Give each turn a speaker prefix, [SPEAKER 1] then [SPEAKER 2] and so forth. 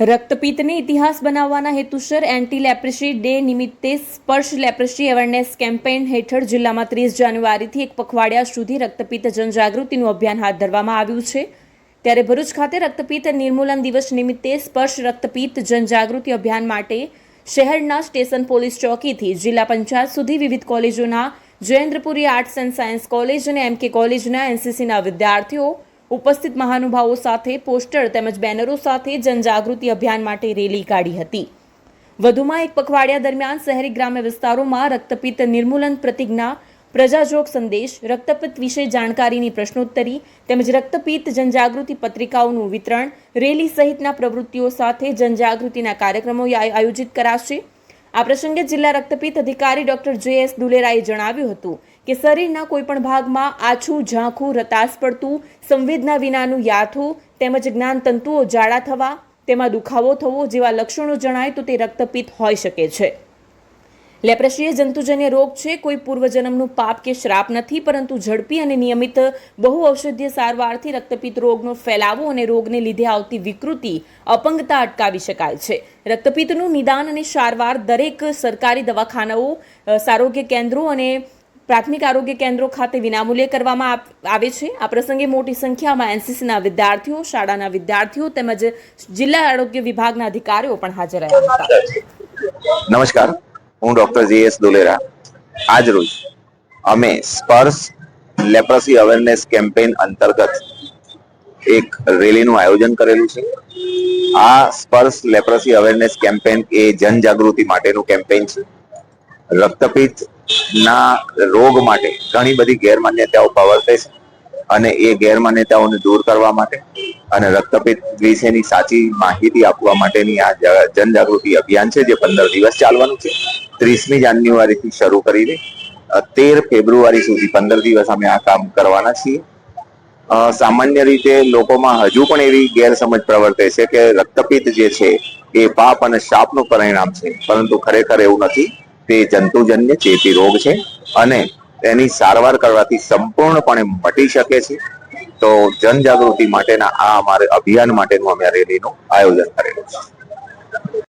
[SPEAKER 1] રક્તપિત્તને ઇતિહાસ બનાવવાના હેતુસર એન્ટી લેપ્રેસી ડે નિમિત્તે સ્પર્શ લેપ્રેસી અવેરનેસ કેમ્પેઇન હેઠળ જિલ્લામાં ત્રીસ જાન્યુઆરીથી એક પખવાડિયા સુધી રક્તપિત્ત જનજાગૃતિનું અભિયાન હાથ ધરવામાં આવ્યું છે. ત્યારે ભરૂચ ખાતે રક્તપિત્ત નિર્મૂલન દિવસ નિમિત્તે સ્પર્શ રક્તપિત્ત જનજાગૃતિ અભિયાન માટે શહેરના સ્ટેશન પોલીસ ચોકીથી જિલ્લા પંચાયત સુધી વિવિધ કોલેજોના Jayendrapuri arts and science college અને એમકે કોલેજના એનસીસીના વિદ્યાર્થીઓ ઉપસ્થિત મહાનુભાવો સાથે પોસ્ટર તેમજ બેનરો સાથે જનજાગૃતિ અભિયાન માટે રેલી કાઢી હતી. વધુમાં એક પખવાડિયા દરમિયાન શહેરી ગ્રામ્ય વિસ્તારોમાં રક્તપિત્ત નિર્મૂલન પ્રતિજ્ઞા, પ્રજાજોગ સંદેશ, રક્તપિત્ત વિશે જાણકારીની પ્રશ્નોત્તરી તેમજ રક્તપિત્ત જનજાગૃતિ પત્રિકાઓનું વિતરણ, રેલી સહિતના પ્રવૃત્તિઓ સાથે જનજાગૃતિના કાર્યક્રમો આયોજિત કરાશે. આ પ્રસંગે જિલ્લા રક્તપિત્ત અધિકારી ડોક્ટર જે એસ દુલેરાએ જણાવ્યું હતું કે શરીરના કોઈપણ ભાગમાં આછું, ઝાંખું, રતાસ પડતું, સંવેદના વિનાનું યાથું તેમજ જ્ઞાનતંતુઓ જાડા થવા, તેમાં દુખાવો થવો જેવા લક્ષણો જણાય તો તે રક્તપિત્ત હોઈ શકે છે. લેપ્રેસી એ જંતુજન્ય રોગ છે, કોઈ પૂર્વજન્મનું પાપ કે શ્રાપ નથી, પરંતુ ઝડપી અને નિયમિત બહુ ઔષધીય સારવારથી રક્તપિત્ત રોગનો ફેલાવો અને રોગને લીધે આવતી વિકૃતિ, અપંગતા અટકાવી શકાય છે. રક્તપિત્તનું નિદાન અને સારવાર દરેક સરકારી દવાખાનાઓ આરોગ્ય કેન્દ્રો અને પ્રાથમિક આરોગ્ય કેન્દ્રો ખાતે વિનામૂલ્યે કરવામાં આવે છે. આ પ્રસંગે મોટી સંખ્યામાં એનસીસીના વિદ્યાર્થીઓ, શાળાના વિદ્યાર્થીઓ તેમજ જિલ્લા આરોગ્ય વિભાગના અધિકારીઓ પણ હાજર રહ્યા હતા.
[SPEAKER 2] નમસ્કાર. હું ડોક્ટર જીએસ એસ દોલેરા. આજ રોજ અમે સ્પર્શ લેપ્રસી અવેરનેસ કેમ્પેન અંતર્ગત એક રેલીનું આયોજન કરેલું છે. આ સ્પર્શ લેપ્રસી અવેરનેસ કેમ્પેન એ જનજાગૃતિ માટેનું કેમ્પેન છે. રક્તપિત્ત ના રોગ માટે ઘણી બધી ગેરમાન્યતાઓ પ્રવર્તે છે અને એ ગેરમાન્યતાઓને દૂર કરવા માટે અને રક્તપિત વિશેની સાચી માહિતી આપવા માટેની આ જનજાગૃતિ અભિયાન છે, જે પંદર દિવસ ચાલવાનું છે. ત્રીસમી જાન્યુઆરીથી શરૂ કરીને તેર ફેબ્રુઆરી સુધી પંદર દિવસ અમે આ કામ કરવાના છીએ. સામાન્ય રીતે લોકોમાં હજુ પણ એવી ગેરસમજ પ્રવર્તે છે કે રક્તપિત્ત જે છે, એ પાપ અને શાપનું પરિણામ છે. પરંતુ ખરેખર એવું નથી. તે જંતુજન્ય ચેપી રોગ છે અને તેની સારવાર કરવાથી સંપૂર્ણપણે મટી શકે છે. તો જનજાગૃતિ માટેના આ અમારે અભિયાન માટેનું અમે રેલીનું આયોજન કરેલું છે.